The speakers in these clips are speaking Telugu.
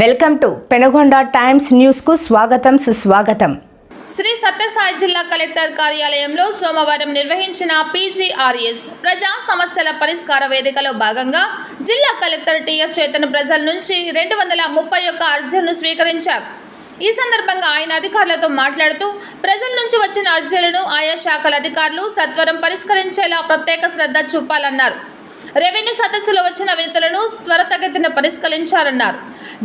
వెల్కమ్ టు పెనగొండ టైమ్స్ న్యూస్కు స్వాగతం సుస్వాగతం. శ్రీ సత్యసాయి జిల్లా కలెక్టర్ కార్యాలయంలో సోమవారం నిర్వహించిన పీజీఆర్ఎస్ ప్రజా సమస్యల పరిష్కార వేదికలో భాగంగా జిల్లా కలెక్టర్ టిఎస్ చేతన్ ప్రజల నుంచి రెండు వందల ముప్పై ఒక్క అర్జీలను స్వీకరించారు. ఈ సందర్భంగా ఆయన అధికారులతో మాట్లాడుతూ ప్రజల నుంచి వచ్చిన అర్జీలను ఆయా శాఖల అధికారులు సత్వరం పరిష్కరించేలా ప్రత్యేక శ్రద్ధ చూపాలన్నారు. రెవెన్యూ సదస్సులో వచ్చిన వినతులను త్వరతగతిన పరిష్కరించారన్నారు.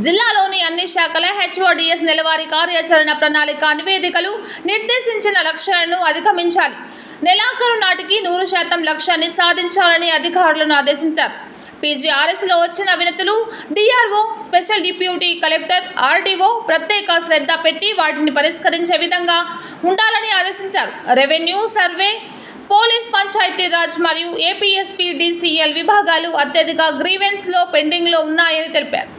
జిల్లాలోని అన్ని శాఖల హెచ్ఓడిఎస్ నెలవారీ కార్యాచరణ ప్రణాళిక నివేదికలు నిర్దేశించిన లక్ష్యాలను అధిగమించాలి. నెలాఖరు నాటికి నూరు శాతం లక్ష్యాన్ని సాధించాలని అధికారులను ఆదేశించారు. పీజీఆర్ఎస్లో వచ్చిన వినతులు DRO special deputy collector RDO ప్రత్యేక శ్రద్ధ పెట్టి వాటిని పరిష్కరించే విధంగా ఉండాలని ఆదేశించారు. రెవెన్యూ సర్వే పోలీస్ పంచాయతీరాజ్ మరియు ఏపీఎస్పీ డిసిఎల్ విభాగాలు అత్యధిక గ్రీవెన్స్లో పెండింగ్లో ఉన్నాయని తెలిపారు.